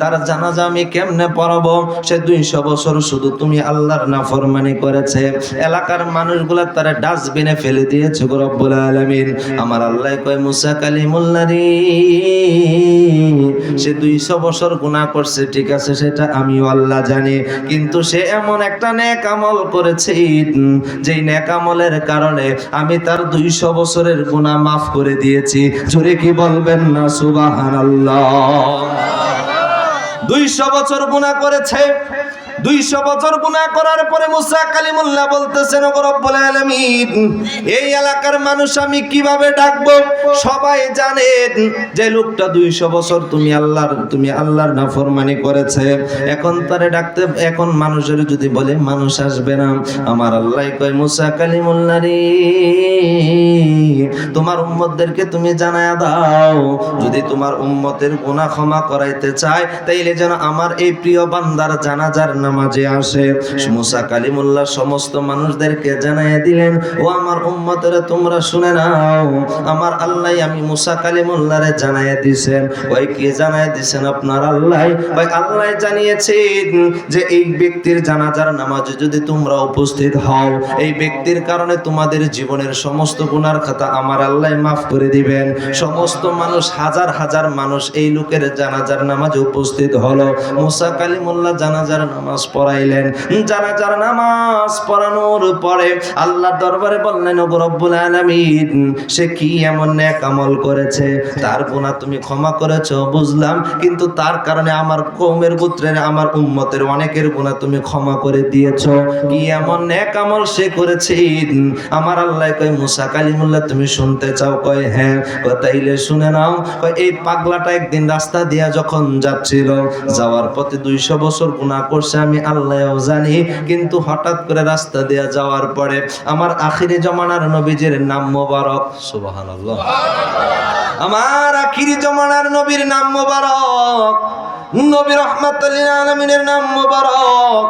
তার জানাজা আমি কেমনে পড়াবো? সে দুইশো বছর শুধু তুমি আল্লাহর নাফরমানি করেছে। এলাকার মানুষগুলা তারা ডাস্টবিনে ফেলে দিয়েছে রব্বুল আলামিন। আমার আল্লাহ কয়, মুসা কালিমুল্লারি সে দুইশো বছর গুনাহ করছে, ঠিক আছে, সেটা আমিও আল্লাহ জানি। কিন্তু সে এমন একটা নেক আমল করেছে যেই নেক আমলের কারণে আমি তার দুইশো বছরের গুনাহ মাফ করে দিয়েছি। জোরে কি বলবেন না, সুবহানাল্লাহ? দুইশো বছর গুণা করেছে। দুইশো বছর গুণা করার পরে মুসা কালিমুল্লাহ বলতেছেন রব্বুল আলামিন, এই এলাকার মানুষ আমি কীভাবে ডাকবো? সবাই জানেন যে লোকটা দুইশো বছর তুমি আল্লাহর তুমি আল্লাহর নাফরমানি করেছে। এখন তারে ডাকতে, এখন মানুষের যদি বলে, মানুষ আসবে না। আমার আল্লাহ কয়, মুসা কালিমুল্লাহ রে। তোমার উম্মতদেরকে তুমি জানায়া দাও। যদি তোমার উম্মতের গুনাহ ক্ষমা করাইতে চায়, তাইলে যেন আমার এই প্রিয় বান্দার জানাজার নামাজে আসে। মুসা কালিমুল্লাহ সমস্ত মানুষদেরকে জানাইয়া দিলেন, ও আমার উম্মতেরা, তোমরা শুনে নাও, আমার আল্লাহ আমি মুসা কালিমুল্লাহরে জানাইয়া দিছেন। ওই কে জানাইয়া দিছেন আপনার আল্লাহ? ওই আল্লাহ জানিয়েছেন যে এই ব্যক্তির জানাজার নামাজে যদি তোমরা উপস্থিত হও, এই ব্যক্তির কারণে তোমাদের জীবনের সমস্ত গুনার খাতা আমার আল্লাহ মাফ করে দিবেন। সমস্ত মানুষ, হাজার হাজার মানুষ এই লোকের জানাজার নামাজে উপস্থিত হলো। মুসা কালিমুল্লাহ জানাজার নামাজ পড়াইলেন। জানাজার নামাজ পড়ানোর পরে আল্লাহর দরবারে বললেন, ওগো রব্বুল আলামিন, সে কি এমন নেক আমল করেছে? তার গুনাহ তুমি ক্ষমা করেছ, বুঝলাম। কিন্তু তার কারণে আমার কৌমের পুত্রের আমার উম্মতের অনেকের গুনাহ তুমি ক্ষমা করে দিয়েছ। কি এমন নেক আমল সে করেছে? আমার আল্লাহ কয়, মুসা কালিমুল্লাহ, তুমি শুনতে চাও, কয় হ্যাঁ তাইলে শুনে নাও। এই পাগলাটা একদিন রাস্তা দিয়া যখন যাচ্ছিল, যাওয়ার পথে দুইশো বছর গুনাহ করছে, আমি আল্লাহও জানি। কিন্তু হঠাৎ করে রাস্তা দিয়া যাওয়ার পরে আমার আখিরি জমানার নবীজির নাম মোবারক। সুবহানাল্লাহ। আমার আখিরি জমানার নবীর নাম মোবারক। নবী রহমাতুল্লিল আলমিনের নাম মোবারক।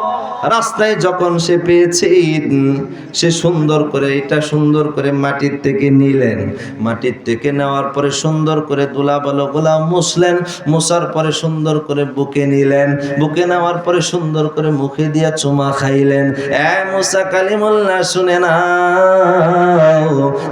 রাস্তায় যখন সে পেয়েছে উম, সে সুন্দর করে এটা সুন্দর করে মাটির থেকে নিলেন। মাটির থেকে নেওয়ার পরে সুন্দর করে দুলা বলো গোলা মুছলেন মুছার পরে সুন্দর করে বুকে নিলেন বুকে নেওয়ার পরে সুন্দর করে মুখে দিয়া চুমা খাইলেন। এ মুসা কালিমুল্লাহ শুনে না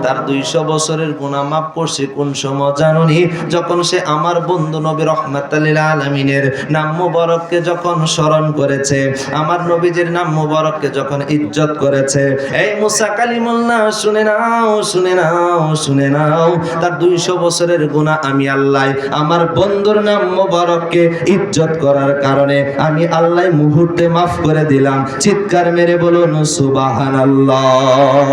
তার দুইশো বছরের গুণা মাফ করছে কোন সময় জানুনি? যখন সে আমার বন্ধু নবী রহমাতাল্লিল আলমিনের নাম মুবারককে যখন স্মরণ করেছে আমার নবীজির নাম মুবারককে যখন ইজ্জত করেছে, এই মুসা কালিমুল্লাহ, শুনে নাও শুনে নাও শুনে নাও, তার দুইশো বছরের গুণা আমি আল্লাহ, আমার বন্ধুর নাম মুবারককে ইজ্জত করার কারণে আমি আল্লাহ মুহূর্তে মাফ করে দিলাম। চিৎকার মেরে বলুন সুবাহান আল্লাহ